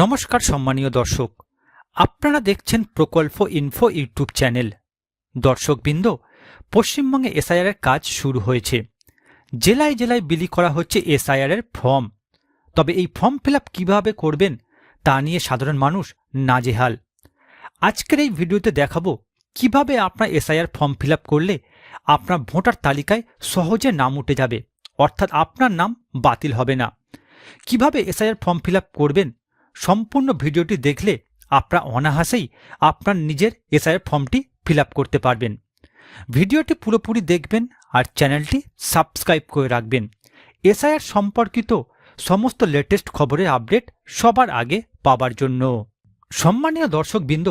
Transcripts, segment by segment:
নমস্কার সম্মানীয় দর্শক। আপনারা দেখছেন প্রকল্প ইনফো ইউটিউব চ্যানেল। দর্শকবৃন্দ, পশ্চিমবঙ্গে এসআইআর এর কাজ শুরু হয়েছে। জেলায় জেলায় বিলি করা হচ্ছে এসআইআর এর ফর্ম। তবে এই ফর্ম ফিল আপ কীভাবে করবেন তা নিয়ে সাধারণ মানুষ নাজেহাল। আজকের এই ভিডিওতে দেখাবো কীভাবে আপনার এসআইআর ফর্ম ফিল আপ করলে আপনার ভোটার তালিকায় সহজে নাম উঠে যাবে, অর্থাৎ আপনার নাম বাতিল হবে না। কীভাবে এসআইআর ফর্ম ফিল আপ করবেন সম্পূর্ণ ভিডিওটি দেখলে আপনারা অনাহাসেই আপনার নিজের এসআইআর ফর্মটি ফিল করতে পারবেন। ভিডিওটি পুরোপুরি দেখবেন আর চ্যানেলটি সাবস্ক্রাইব করে রাখবেন। এসআইআর সম্পর্কিত সমস্ত লেটেস্ট খবরের আপডেট সবার আগে পাবার জন্য। সম্মানীয় দর্শকবৃন্দ,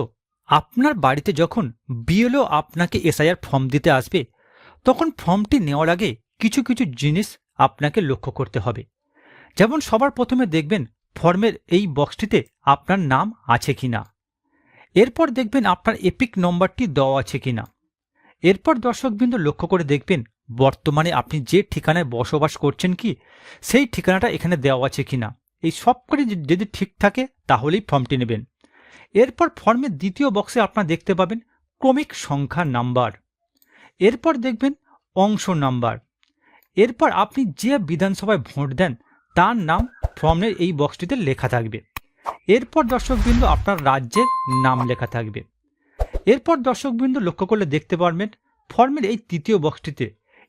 আপনার বাড়িতে যখন বিএলও আপনাকে এসআইআর ফর্ম দিতে আসবে, তখন ফর্মটি নেওয়ার আগে কিছু কিছু জিনিস আপনাকে লক্ষ্য করতে হবে। যেমন সবার প্রথমে দেখবেন ফর্মের এই বক্সটিতে আপনার নাম আছে কিনা এরপর দেখবেন আপনার এপিক নম্বরটি দেওয়া আছে কিনা এরপর দর্শকবৃন্দ লক্ষ্য করে দেখবেন, বর্তমানে আপনি যে ঠিকানায় বসবাস করছেন কি, সেই ঠিকানাটা এখানে দেওয়া আছে কিনা এই সব করে যদি ঠিক থাকে, তাহলেই ফর্মটি নেবেন। এরপর ফর্মের দ্বিতীয় বক্সে আপনারা দেখতে পাবেন, ক্রমিক সংখ্যা নাম্বার। এরপর দেখবেন, অংশ নাম্বার। এরপর আপনি যে বিধানসভায় ভোট দেন তার নাম ফর্মের এই বক্সটিতে লেখা থাকবে। এরপর দর্শকবৃন্দ আপনার রাজ্যের নাম লেখা থাকবে। এরপর দর্শকবৃন্দ লক্ষ্য করলে দেখতে পারবেন, ফর্মের এই তৃতীয় বক্সটিতে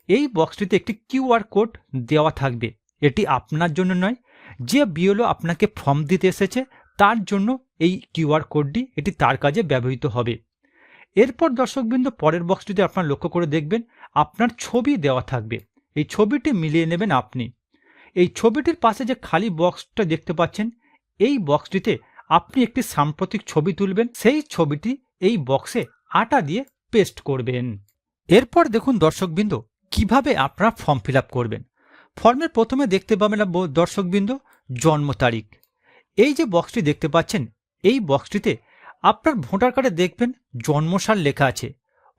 এই বক্সটিতে একটি কিউআর কোড দেওয়া থাকবে। এটি আপনার জন্য নয়, যে বিএলও আপনাকে ফর্ম দিতে এসেছে, তার জন্য এই কিউআর কোডটি এটি তার কাজে ব্যবহৃত হবে। এরপর দর্শকবৃন্দ পরের বক্সটিতে আপনার লক্ষ্য করে দেখবেন, আপনার ছবি দেওয়া থাকবে। এই ছবিটি মিলিয়ে নেবেন আপনি। এই ছবিটির পাশে যে খালি বক্সটা দেখতে পাচ্ছেন, এই বক্সটিতে আপনি একটি সাম্প্রতিক ছবি তুলবেন, সেই ছবিটি এই বক্সে আটা দিয়ে পেস্ট করবেন। এরপর দেখুন দর্শকবৃন্দ, কীভাবে আপনারা ফর্ম ফিল করবেন। ফর্মের প্রথমে দেখতে পাবেন দর্শকবৃন্দ, জন্ম তারিখ। এই যে বক্সটি দেখতে পাচ্ছেন, এই বক্সটিতে আপনার ভোটার কার্ডে দেখবেন জন্মসাল লেখা আছে।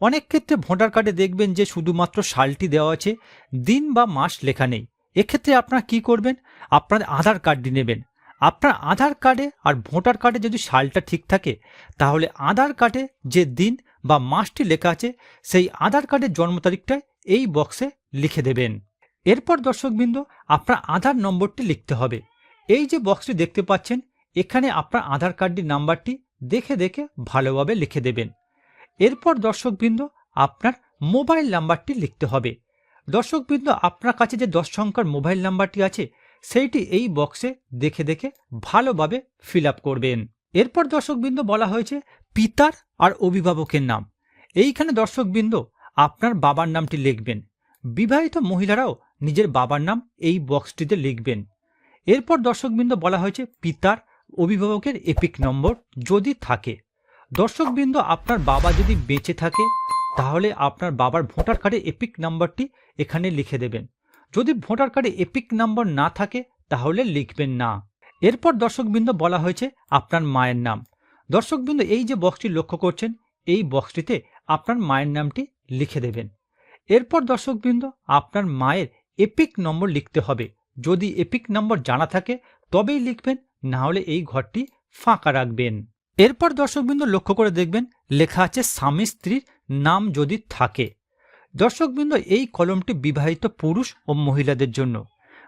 অনেক ক্ষেত্রে ভোটার কার্ডে দেখবেন যে শুধুমাত্র সালটি দেওয়া আছে, দিন বা মাস লেখা নেই। এক্ষেত্রে আপনারা কি করবেন? আপনার আধার কার্ডটি নেবেন। আপনার আধার কার্ডে আর ভোটার কার্ডে যদি সালটা ঠিক থাকে, তাহলে আধার কার্ডে যে দিন বা মাসটি লেখা আছে, সেই আধার কার্ডের জন্ম তারিখটাই এই বক্সে লিখে দেবেন। এরপর দর্শকবৃন্দ, আপনার আধার নম্বরটি লিখতে হবে। এই যে বক্সটি দেখতে পাচ্ছেন, এখানে আপনার আধার কার্ডটির নাম্বারটি দেখে দেখে ভালোভাবে লিখে দেবেন। এরপর দর্শকবৃন্দ, আপনার মোবাইল নাম্বারটি লিখতে হবে। দর্শকবৃন্দ, আপনার কাছে যে দশ সংখ্যার মোবাইল নাম্বারটি আছে, সেইটি এই বক্সে দেখে দেখে ভালোভাবে ফিল করবেন। এরপর দর্শকবৃন্দ, বলা হয়েছে পিতার আর অভিভাবকের নাম। এইখানে দর্শকবৃন্দ, আপনার বাবার নামটি লিখবেন। বিবাহিত মহিলারাও নিজের বাবার নাম এই বক্সটিতে লিখবেন। এরপর দর্শকবৃন্দ, বলা হয়েছে পিতার অভিভাবকের এপিক নম্বর যদি থাকে। দর্শকবৃন্দ, আপনার বাবা যদি বেঁচে থাকে তাহলে আপনার বাবার ভোটার কার্ডে এপিক নাম্বারটি এখানে লিখে দেবেন। যদি ভোটার কার্ডে এপিক নাম্বার না থাকে, তাহলে লিখবেন না। এরপর দর্শকবৃন্দ বলা হয়েছে আপনার মায়ের নাম। দর্শকবৃন্দ, এই যে বক্সটি লক্ষ্য করছেন, এই বক্সটিতে আপনার মায়ের নামটি লিখে দেবেন। এরপর দর্শকবৃন্দ, আপনার মায়ের এপিক নম্বর লিখতে হবে। যদি এপিক নম্বর জানা থাকে, তবেই লিখবেন, না হলে এই ঘরটি ফাঁকা রাখবেন। এরপর দর্শকবৃন্দ লক্ষ্য করে দেখবেন, লেখা আছে স্বামী স্ত্রীর নাম যদি থাকে। দর্শকবৃন্দ, এই কলমটি বিবাহিত পুরুষ ও মহিলাদের জন্য।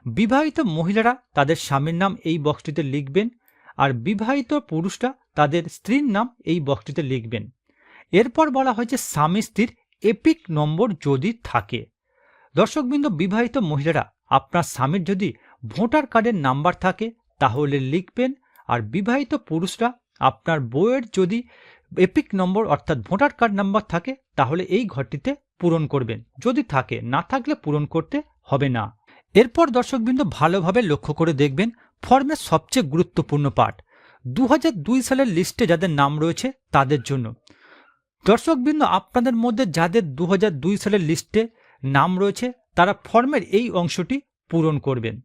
বিবাহিত মহিলারা তাদের স্বামীর নাম এই বক্সটিতে লিখবেন আর বিবাহিত পুরুষরা তাদের স্ত্রীর নাম এই বক্সটিতে লিখবেন। এরপর বলা হয়েছে স্বামী স্ত্রীর এপিক নম্বর যদি থাকে। দর্শকবৃন্দ, বিবাহিত মহিলারা আপনার স্বামীর যদি ভোটার কার্ডের নাম্বার থাকে তাহলে লিখবেন আর বিবাহিত পুরুষরা আপনার বইয়ের যদি এপিক নম্বর অর্থাৎ ভোটার কার্ড নাম্বার থাকে, তাহলে এই ঘরটিতে পূরণ করবেন। যদি থাকে, না থাকলে পূরণ করতে হবে না। এরপর দর্শকবৃন্দ ভালোভাবে লক্ষ্য করে দেখবেন ফর্মের সবচেয়ে গুরুত্বপূর্ণ পাঠ দু হাজার দুই সালের লিস্টে যাদের নাম রয়েছে, তাদের জন্য। দর্শকবৃন্দ, আপনাদের মধ্যে যাদের দু হাজার দুই সালের লিস্টে নাম রয়েছে, তারা ফর্মের এই অংশটি পূরণ করবেন।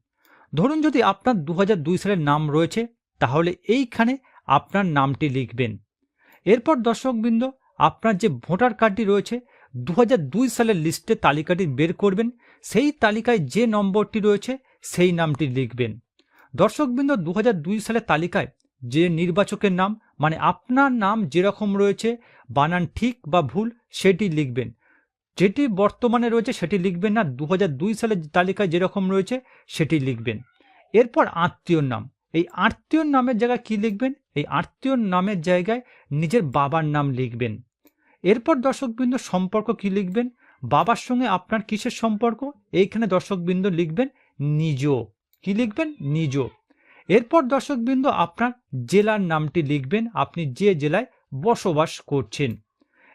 ধরুন যদি আপনার দু হাজার দুই সালের নাম রয়েছে, তাহলে এইখানে আপনার নামটি লিখবেন। এরপর দর্শকবৃন্দ, আপনার যে ভোটার কার্ডটি রয়েছে দু হাজার দুই সালের লিস্টে তালিকাটি বের করবেন। সেই তালিকায় যে নম্বরটি রয়েছে, সেই নামটি লিখবেন। দর্শকবৃন্দ দু হাজার দুই সালের তালিকায় যে নির্বাচকের নাম মানে আপনার নাম যেরকম রয়েছে, বানান ঠিক বা ভুল, সেটি লিখবেন। যেটি বর্তমানে রয়েছে, সেটি লিখবেন না। দু সালের তালিকায় যেরকম রয়েছে, সেটি লিখবেন। এরপর আত্মীয়র নাম। এই আত্মীয়র নামের জায়গায় কি লিখবেন? এই আত্মীয়র নামের জায়গায় নিজের বাবার নাম লিখবেন। এরপর দর্শকবৃন্দ সম্পর্ক কি লিখবেন? বাবার সঙ্গে আপনার কিসের সম্পর্ক? এইখানে দর্শকবৃন্দ লিখবেন, নিজ। কি লিখবেন? নিজ। এরপর দর্শকবৃন্দ আপনার জেলার নামটি লিখবেন, আপনি যে জেলায় বসবাস করছেন।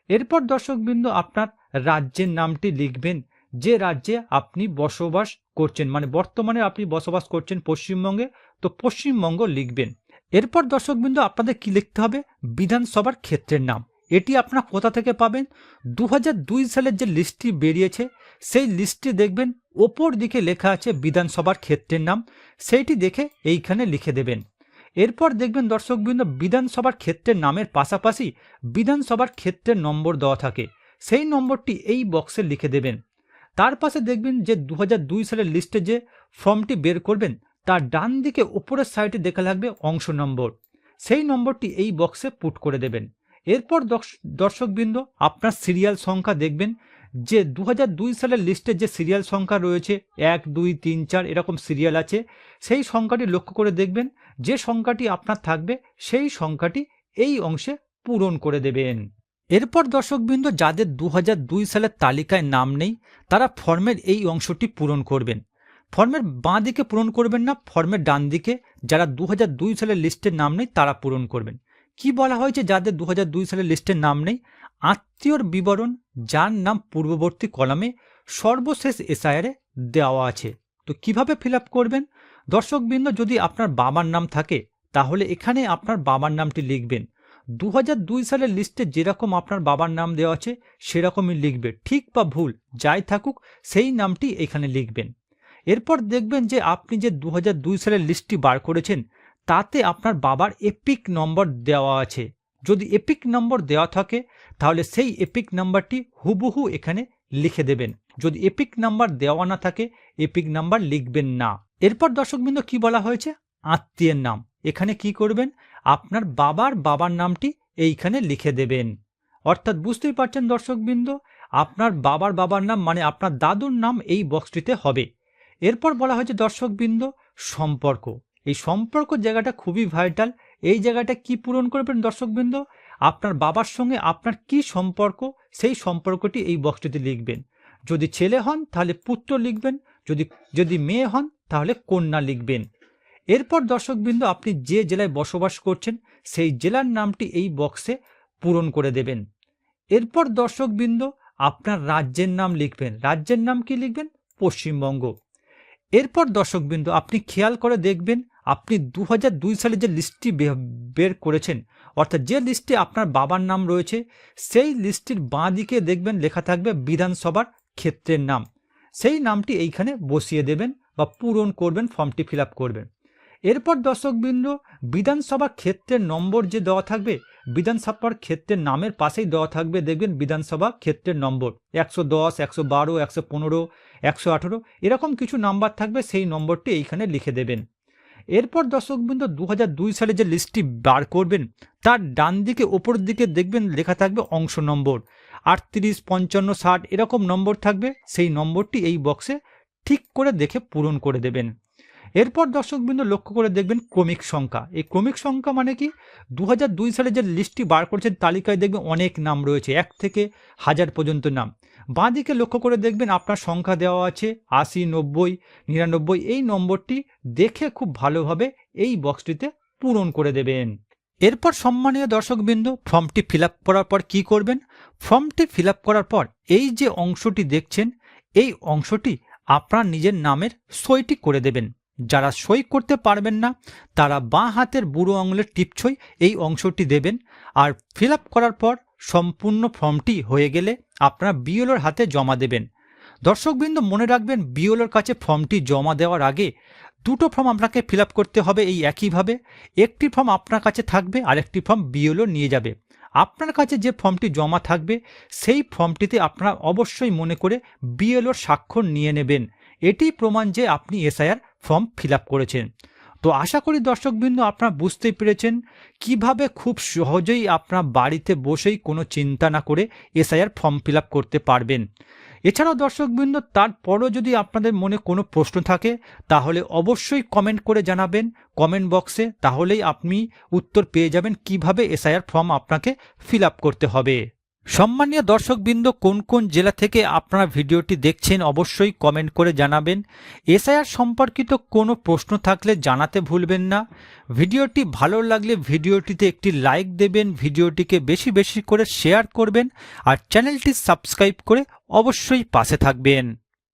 এরপর দর্শকবৃন্দ আপনার রাজ্যের নামটি লিখবেন যে রাজ্যে আপনি বসবাস করছেন মানে বর্তমানে আপনি বসবাস করছেন পশ্চিমবঙ্গে, তো পশ্চিমবঙ্গ লিখবেন। এরপর দর্শকবৃন্দ, আপনাদের কি লিখতে হবে? বিধানসভার ক্ষেত্রের নাম। এটি আপনারা কোথা থেকে পাবেন? দু দুই সালের যে লিস্টটি বেরিয়েছে, সেই লিস্টে দেখবেন, ওপর দিকে লেখা আছে বিধানসভার ক্ষেত্রের নাম। সেইটি দেখে এইখানে লিখে দেবেন। এরপর দেখবেন, দর্শকবৃন্দ, বিধানসভার ক্ষেত্রের নামের পাশাপাশি বিধানসভার ক্ষেত্রের নম্বর দেওয়া থাকে। সেই নম্বরটি এই বক্সে লিখে দেবেন। তার পাশে দেখবেন যে দু সালের লিস্টে যে ফর্মটি বের করবেন, তার ডান দিকে উপরের সাইডে দেখা লাগবে অংশ নম্বর। সেই নম্বরটি এই বক্সে পুট করে দেবেন। এরপর দর্শকবৃন্দ, আপনার সিরিয়াল সংখ্যা দেখবেন যে দু সালের লিস্টে যে সিরিয়াল সংখ্যা রয়েছে, এক, দুই, তিন, চার এরকম সিরিয়াল আছে, সেই সংখ্যাটি লক্ষ্য করে দেখবেন যে সংখ্যাটি আপনার থাকবে, সেই সংখ্যাটি এই অংশে পূরণ করে দেবেন। এরপর দর্শকবৃন্দ যাদের দু সালের তালিকায় নাম নেই, তারা ফর্মের এই অংশটি পূরণ করবেন। ফর্মের বাঁ দিকে পূরণ করবেন না, ফর্মের ডান দিকে যারা দু সালের লিস্টের নাম নেই, তারা পূরণ করবেন। কি বলা হয়েছে যাদের দু সালের লিস্টের নাম নেই? আত্মীয়র বিবরণ, যার নাম পূর্ববর্তী কলামে সর্বশেষ এসআইআরে দেওয়া আছে। তো কীভাবে ফিল করবেন? দর্শকবৃন্দ, যদি আপনার বাবার নাম থাকে, তাহলে এখানে আপনার বাবার নামটি লিখবেন। দু সালের লিস্টে যেরকম আপনার বাবার নাম দেওয়া আছে, সেরকমই লিখবে। ঠিক বা ভুল, যাই থাকুক, সেই নামটি এখানে লিখবেন। এরপর দেখবেন যে আপনি যে দু সালের লিস্টটি বার করেছেন, তাতে আপনার বাবার এপিক নম্বর দেওয়া আছে। যদি এপিক নম্বর দেওয়া থাকে, তাহলে সেই এপিক নাম্বারটি হুবহু এখানে লিখে দেবেন। যদি এপিক নাম্বার দেওয়া না থাকে, এপিক নাম্বার লিখবেন না। এরপর দর্শকবৃন্দ কি বলা হয়েছে? আত্মীয়ের নাম। এখানে কি করবেন? আপনার বাবার বাবার নামটি এইখানে লিখে দেবেন। অর্থাৎ বুঝতেই পারছেন দর্শকবৃন্দ, আপনার বাবার বাবার নাম মানে আপনার দাদুর নাম এই বক্সটিতে হবে। এরপর বলা হয়েছে দর্শকবৃন্দ, সম্পর্ক। এই সম্পর্ক জায়গাটা খুবই ভাইটাল। এই জায়গাটা কি পূরণ করবেন দর্শকবৃন্দ? আপনার বাবার সঙ্গে আপনার কি সম্পর্ক? সেই সম্পর্কটি এই বক্সটিতে লিখবেন। যদি ছেলে হন তাহলে পুত্র লিখবেন, যদি যদি মেয়ে হন তাহলে কন্যা লিখবেন। এরপর দর্শকবৃন্দ আপনি যে জেলায় বসবাস করছেন, সেই জেলার নামটি এই বক্সে পূরণ করে দেবেন। এরপর দর্শকবৃন্দ আপনার রাজ্যের নাম লিখবেন। রাজ্যের নাম কি লিখবেন? পশ্চিমবঙ্গ। এরপর দর্শকবৃন্দ আপনি খেয়াল করে দেখবেন, আপনি দু সালে যে লিস্টটি বের করেছেন, অর্থাৎ যে লিস্টে আপনার বাবার নাম রয়েছে, সেই লিস্টটির বাঁ দিকে দেখবেন লেখা থাকবে বিধানসভার ক্ষেত্রের নাম। সেই নামটি এইখানে বসিয়ে দেবেন বা পূরণ করবেন, ফর্মটি ফিল করবেন। এরপর দর্শকবৃন্দ, বিধানসভা ক্ষেত্রের নম্বর যে দেওয়া থাকবে, বিধানসভার ক্ষেত্রের নামের পাশেই দেওয়া থাকবে, দেখবেন বিধানসভা ক্ষেত্রের নম্বর। একশো দশ, একশো বারো, একশো পনেরো, একশো আঠেরো, এরকম কিছু নাম্বার থাকবে, সেই নম্বরটি এইখানে লিখে দেবেন। এরপর দর্শকবৃন্দ দু সালে যে লিস্টটি বার করবেন, তার ডান দিকে, ওপর দিকে দেখবেন লেখা থাকবে অংশ নম্বর। আটত্রিশ, পঞ্চান্ন, ষাট, এরকম নম্বর থাকবে, সেই নম্বরটি এই বক্সে ঠিক করে দেখে পূরণ করে দেবেন। এরপর দর্শকবৃন্দ লক্ষ্য করে দেখবেন ক্রমিক সংখ্যা। এই ক্রমিক সংখ্যা মানে কি? দু সালে যে লিস্টটি বার করেছেন, তালিকায় দেখবেন অনেক নাম রয়েছে, এক থেকে হাজার পর্যন্ত নাম। বাঁ দিকে লক্ষ্য করে দেখবেন আপনার সংখ্যা দেওয়া আছে, আশি, নব্বই, নিরানব্বই, এই নম্বরটি দেখে খুব ভালোভাবে এই বক্সটিতে পূরণ করে দেবেন। এরপর সম্মানীয় দর্শকবৃন্দ, ফর্মটি ফিল করার পর কি করবেন? ফর্মটি ফিল করার পর এই যে অংশটি দেখছেন, এই অংশটি আপনার নিজের নামের সইটি করে দেবেন। যারা সই করতে পারবেন না, তারা বাঁ হাতের বুড়ো আঙুলের টিপছই এই অংশটি দেবেন। আর ফিল করার পর সম্পূর্ণ ফর্মটি হয়ে গেলে আপনারা বিওলোর হাতে জমা দেবেন। দর্শকবৃন্দ, মনে রাখবেন বিওলোর কাছে ফর্মটি জমা দেওয়ার আগে দুটো ফর্ম আপনাকে ফিল করতে হবে এই একইভাবে। একটি ফর্ম আপনার কাছে থাকবে আর একটি ফর্ম বিওলো নিয়ে যাবে। আপনার কাছে যে ফর্মটি জমা থাকবে, সেই ফর্মটিতে আপনারা অবশ্যই মনে করে বিএলওর স্বাক্ষর নিয়ে নেবেন। এটি প্রমাণ যে আপনি এসআইআর ফর্ম ফিল করেছেন। তো আশা করি দর্শকবৃন্দ আপনারা বুঝতে পেরেছেন কীভাবে খুব সহজেই আপনার বাড়িতে বসেই কোনো চিন্তা না করে এসআইআর ফর্ম ফিল করতে পারবেন। এছাড়াও দর্শকবৃন্দ, তারপরও যদি আপনাদের মনে কোনো প্রশ্ন থাকে, তাহলে অবশ্যই কমেন্ট করে জানাবেন কমেন্ট বক্সে, তাহলেই আপনি উত্তর পেয়ে যাবেন কীভাবে এসআইআর ফর্ম আপনাকে ফিল করতে হবে। সম্মানীয় দর্শকবৃন্দ, কোন কোন জেলা থেকে আপনারা ভিডিওটি দেখছেন অবশ্যই কমেন্ট করে জানাবেন। এসআইআর সম্পর্কিত কোনো প্রশ্ন থাকলে জানাতে ভুলবেন না। ভিডিওটি ভালো লাগলে ভিডিওটিতে একটি লাইক দেবেন, ভিডিওটিকে বেশি বেশি করে শেয়ার করবেন আর চ্যানেলটি সাবস্ক্রাইব করে অবশ্যই পাশে থাকবেন।